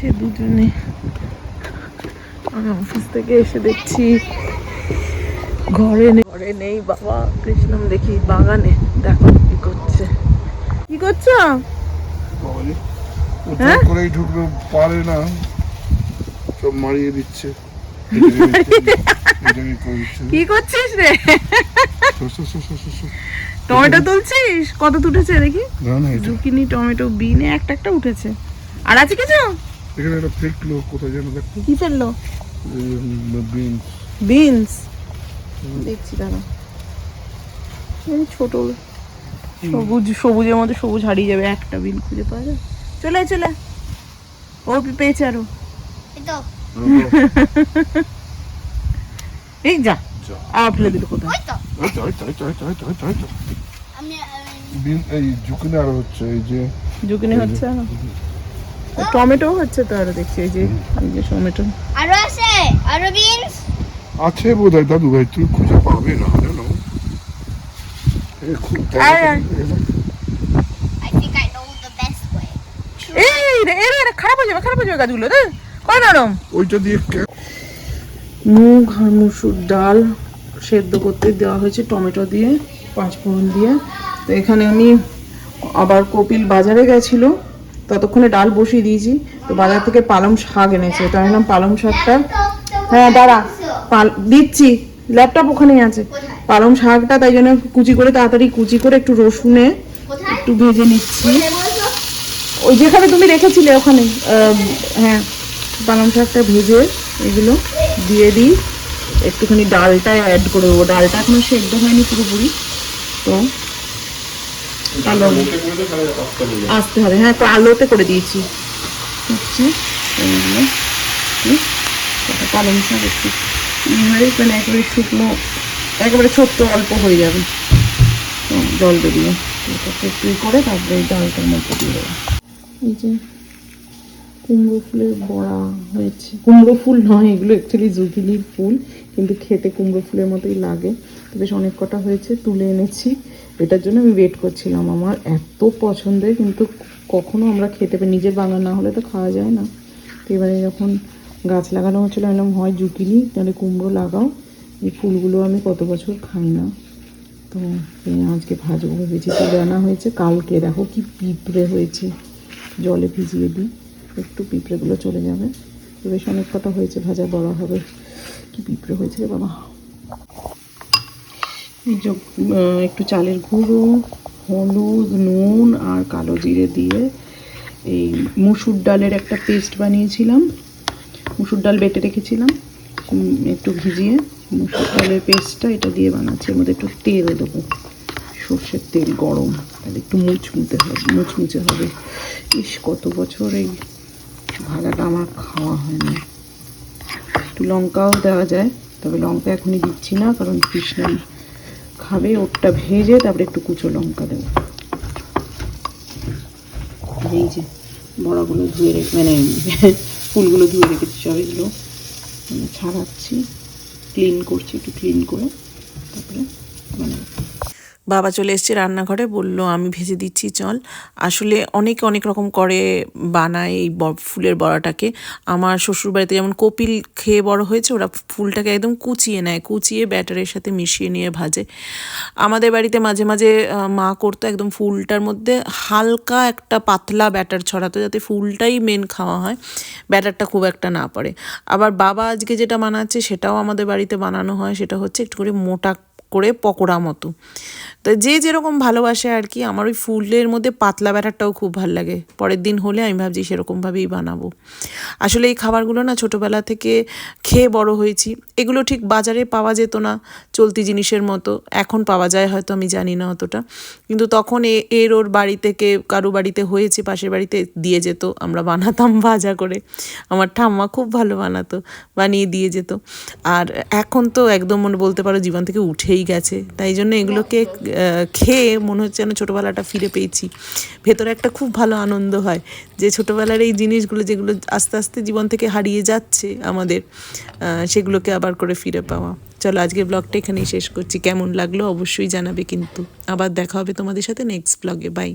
যাচ্ছে দুজনে। আমি অফিস থেকে এসে দেখছি ঘরে নেই। ঘরে নেই বাবা কৃষ্ণম দেখি বাগানে। দেখো কি করছে। কি করছ? হ্যাঁ? করেই ঢুকবে পারে না। সব মারিয়ে দিচ্ছে। কি করছিস রে। টমেটো তুলছিস? কত তুটেছে দেখি। জুকিনি টমেটো বিনে একটা একটা উঠেছে। আর আছে কিছু? এখানে একটা ফেকলো কোথায় যেন দেখো। কি ফেলল বিনস বিনস দেখছি দাঁড়া। এই ছোট সবুজ সবুজের মধ্যে সবুজ হারিয়ে যাবে একটা বিন খুঁজে পাওয়া যায়। চলে আয়, চলে। আয়। ও পেয়েছে আরও। এই যা। আবার ফেলে দিল কোথায়? এই ঝুঁকিনে আরও হচ্ছে এই যে জুকিনি হচ্ছে। টমেটো হচ্ছে তো আরও দেখছি এই যে এই যে tomato. Aro ase? Aro beans? আছে বোধহয় দাদু ভাই তুই খুঁজে পাবে না জানো খারাপ হয়ে যাবে খারাপ হয়ে যাবে গাছগুলো রে কয় নরম। ওইটা দিয়ে কে- মুগ আর মুসুর ডাল সেদ্ধ করতে দেওয়া হয়েছে টমেটো দিয়ে পাঁচ ফোড়ন দিয়ে। তো এখানে আমি আবার কপিল বাজারে গেছিল। ততক্ষণে ডাল বসিয়ে দিয়েছি। তো বাজার থেকে পালং শাক এনেছে। তো আমি পালং শাকটা। হ্যাঁ দাঁড়া। দিচ্ছি। ল্যাপটপ ওখানেই আছে। পালং শাকটা তাই জন্য কুচি করে তাড়াতাড়ি কুচি করে একটু রসুনে একটু ভেজে নিচ্ছি। ওই যেখানে তুমি রেখেছিলে ওখানে হ্যাঁ পালং শাকটা ভেজে এগুলো দিয়ে দিই। একটুখানি ডালটা অ্যাড করে দেবো। ডালটা এখনও সেদ্ধ হয়নি পুরোপুরি। তো আলো আসতে হবে হ্যাঁ আলোতে করে দিয়েছি। হচ্ছে পালং শাক একটু। এবারে মানে একেবারে শুকনো একেবারে ছোট্ট অল্প হয়ে যাবে। জল বেরিয়ে এটাকে একটু করে তারপরে এই ডালটার মধ্যে দিয়ে দেবো। এই যে কুমড়ো ফুলের বড়া হয়েছে। কুমড়ো ফুল নয় এগুলো অ্যাকচুয়ালি জুকিনির ফুল কিন্তু খেতে কুমড়ো ফুলের মতোই লাগে। তো বেশ অনেক কটা হয়েছে তুলে এনেছি। এটার জন্য আমি ওয়েট করছিলাম। আমার এত পছন্দের, কিন্তু কখনো আমরা খেতে পারি নিজের বাগান না হলে তো খাওয়া যায় না। তো এবারে যখন গাছ লাগানো হচ্ছিল বললাম, হয় জুকিনি তাহলে কুমড়ো লাগাও। এই ফুলগুলো আমি কত বছর খাই না। তো আজকে ভাজবো ভেবেছি তুলে আনা হয়েছে। কালকে দেখো কি পিঁপড়ে হয়েছে। জলে ভিজিয়ে দিই। একটু পিঁপড়েগুলো চলে যাবে। তো বেশ অনেক কটা হয়েছে, ভাজা বড় হবে। কি পিঁপড়ে হয়েছে বাবা। এই যে একটু চালের গুঁড়ো, হলুদ, নুন আর কালো জিরে দিয়ে এই মুসুর ডালের একটা পেস্ট বানিয়েছিলাম। মুসুর ডাল বেটে রেখেছিলাম। একটু ভিজিয়ে মুসুর ডালের পেস্টটা এটা দিয়ে বানাচ্ছি। এর মধ্যে একটু তেল দেবো। সর্ষের তেল গরম। তাহলে একটু মুচমুচে হবে মুচমুচে হবে। ইস, কত বছর এই ভাজাটা আমার খাওয়া হয় না। একটু লঙ্কাও দেওয়া যায়, তবে লঙ্কা এখনই দিচ্ছি না, কারণ কৃষ্ণ খাবে ওটা ভেজে তারপরে একটু কুচো লঙ্কা দেবো। এই যে বড়াগুলো ধুয়ে রেখে মানে ফুলগুলো ধুয়ে রেখেছি সব এগুলো। ছাড়াচ্ছি। ক্লিন করছি, একটু ক্লিন করে। তারপরে মানে বাবা চলে এসছে রান্নাঘরে, বলল, আমি ভেজে দিচ্ছি, চল। আসলে অনেকে, অনেক রকম করে বানায় এই ফুলের বড়াটাকে। আমার শ্বশুরবাড়িতে যেমন কপিল খেয়ে বড় হয়েছে, ওরা ফুলটাকে একদম কুচিয়ে নেয়, কুচিয়ে ব্যাটারের সাথে মিশিয়ে নিয়ে ভাজে। আমাদের বাড়িতে মাঝে মাঝে মা করতো একদম ফুলটার মধ্যে হালকা একটা পাতলা ব্যাটার ছড়াতো, যাতে ফুলটাই মেন খাওয়া হয়, ব্যাটারটা খুব একটা না পড়ে। আবার বাবা আজকে যেটা বানাচ্ছে, সেটাও আমাদের বাড়িতে বানানো হয়, সেটা হচ্ছে একটু করে মোটা করে পকোড়া মতো। তো যে যেরকম ভালোবাসে আর কি, আমার ওই ফুলের মধ্যে পাতলা ব্যাটারটাও খুব ভালো লাগে। পরের দিন হলে আমি ভাবছি সেরকমভাবেই বানাবো। আসলে এই খাবারগুলো না ছোটোবেলা থেকে খেয়ে বড় হয়েছি। এগুলো ঠিক বাজারে পাওয়া যেত না চলতি জিনিসের মতো। এখন পাওয়া যায় হয়তো, আমি জানি না অতটা। কিন্তু তখন এ- এর ওর বাড়ি থেকে, কারও বাড়িতে হয়েছে, পাশের বাড়িতে দিয়ে যেত। আমরা বানাতাম ভাজা করে। আমার ঠাম্মা খুব ভালো বানাতো, বানিয়ে দিয়ে যেত। আর এখন তো একদম মনে বলতে পারো জীবন থেকে উঠেই গেছে। তাই জন্য এগুলোকে খেয়ে মনে হচ্ছে যেন ছোটোবেলাটা ফিরে পেয়েছি। ভেতরে একটা খুব ভালো আনন্দ হয় যে ছোটোবেলার এই জিনিসগুলো যেগুলো আস্তে আস্তে জীবন থেকে হারিয়ে যাচ্ছে আমাদের সেগুলোকে আবার করে ফিরে পাওয়া। চলো আজকের ব্লগটা এখানেই শেষ করছি। কেমন লাগল অবশ্যই জানাবে কিন্তু। আবার দেখা হবে তোমাদের সাথে নেক্সট ব্লগে বাই